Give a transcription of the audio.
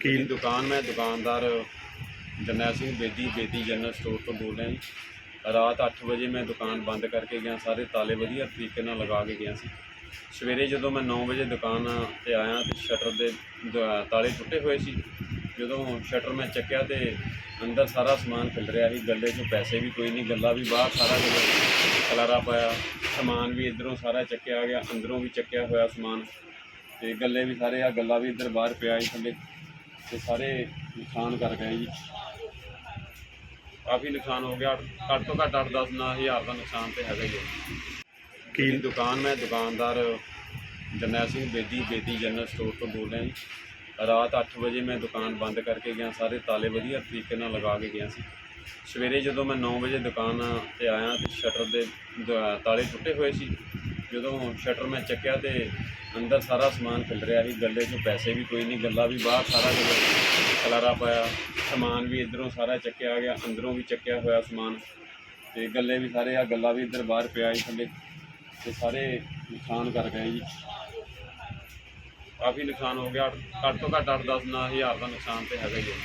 ਕੀ? ਦੁਕਾਨ, ਮੈਂ ਦੁਕਾਨਦਾਰ ਜਰਨੈਲ ਸਿੰਘ ਬੇਦੀ ਬੇਦੀ ਜਨਰਲ ਸਟੋਰ ਤੋਂ ਬੋਲ ਰਿਹਾ ਜੀ। ਰਾਤ 8 ਵਜੇ ਮੈਂ ਦੁਕਾਨ ਬੰਦ ਕਰਕੇ ਗਿਆ, ਸਾਰੇ ਤਾਲੇ ਵਧੀਆ ਤਰੀਕੇ ਨਾਲ ਲਗਾ ਕੇ ਗਿਆ ਸੀ। ਸਵੇਰੇ ਜਦੋਂ ਮੈਂ 9 ਵਜੇ ਦੁਕਾਨ ਤੇ ਆਇਆ ਤੇ ਸ਼ਟਰ ਦੇ, ਦ- ਤਾਲੇ ਟੁੱਟੇ ਹੋਏ ਸੀ, ਜਦੋਂ ਸ਼ਟਰ ਮੈਂ ਚੱਕਿਆ ਤੇ ਅੰਦਰ ਸਾਰਾ ਸਮਾਨ ਖਿਲ ਰਿਹਾ ਸੀ, ਗੱਲੇ 'ਚੋਂ ਪੈਸੇ ਵੀ ਕੋਈ ਨਹੀਂ, ਗੱਲਾ ਵੀ ਬਾਹਰ ਸਾਰਾ ਕੁਝ ਖਲਾਰਾ ਪਾਇਆ, ਸਮਾਨ ਵੀ ਇਧਰੋਂ ਸਾਰਾ ਚੱਕਿਆ ਗਿਆ, ਅੰਦਰੋਂ ਵੀ ਚੱਕਿਆ ਹੋਇਆ ਸਮਾਨ ਤੇ ਗੱਲੇ ਵੀ ਸਾਰੇ ਆ ਗੱਲਾ ਵੀ ਇੱਧਰ ਬਾਹਰ ਪਿਆ ਸੀ ਥੱਲੇ। ਤੇ ਸਾਰੇ ਨੁਕਸਾਨ ਕਰ ਗਏ ਜੀ। ਕਾਫੀ ਨੁਕਸਾਨ ਹੋ ਗਿਆ। ਘੱਟ ਤੋਂ ਘੱਟ 8-10 ਨਾ ਹਜ਼ਾਰ ਦਾ ਨੁਕਸਾਨ ਤੇ ਹੈਗਾ ਹੀ ਹੈ। ਕੀ ਦੁਕਾਨ ਮੈਂ ਦੁਕਾਨਦਾਰ ਜਰਨੈਲ ਸਿੰਘ ਬੇਦੀ ਬੇਦੀ ਜਨਰਲ ਸਟੋਰ ਤੋਂ ਬੋਲ ਰਿਹਾ ਜੀ। ਰਾਤ 8 ਵਜੇ ਮੈਂ ਦੁਕਾਨ ਬੰਦ ਕਰਕੇ ਗਿਆ। ਸਾਰੇ ਤਾਲੇ ਵਧੀਆ ਤਰੀਕੇ ਨਾਲ ਲਗਾ ਕੇ ਗਿਆ ਸੀ। ਸਵੇਰੇ ਜਦੋਂ ਮੈਂ 9 ਵਜੇ ਦੁਕਾਨ ਤੇ ਆਇਆ ਤੇ ਸ਼ਟਰ ਦ- ਤਾਲੇ ਟੁੱਟੇ ਹੋਏ ਸੀ ਜਦੋਂ ਸ਼ਟਰ ਮੈਂ ਚੱਕਿਆ ਤੇ ਅੰਦਰ ਸਾਰਾ ਸਮਾਨ ਖਿਲ ਰਿਹਾ ਸੀ, ਗੱਲੇ 'ਚੋਂ ਪੈਸੇ ਵੀ ਕੋਈ ਨਹੀਂ, ਗੱਲਾ ਵੀ ਬਾਹਰ ਸਾਰਾ ਖਲਾਰਾ ਪਾਇਆ, ਸਮਾਨ ਵੀ ਇਧਰੋਂ ਸਾਰਾ ਚੱਕਿਆ ਗਿਆ, ਅੰਦਰੋਂ ਵੀ ਚੱਕਿਆ ਹੋਇਆ ਸਮਾਨ ਤੇ ਗੱਲੇ ਵੀ ਸਾਰੇ ਆ ਗੱਲਾ ਵੀ ਇੱਧਰ ਬਾਹਰ ਪਿਆ ਸੀ ਥੱਲੇ ਤੇ ਸਾਰੇ ਨੁਕਸਾਨ ਕਰ ਗਏ ਜੀ। ਕਾਫੀ ਨੁਕਸਾਨ ਹੋ ਗਿਆ, ਘੱਟ ਤੋਂ ਘੱਟ 8-10 ਨਾ ਹਜ਼ਾਰ ਦਾ ਨੁਕਸਾਨ ਤੇ ਹੈਗਾ ਹੀ ਹੈ।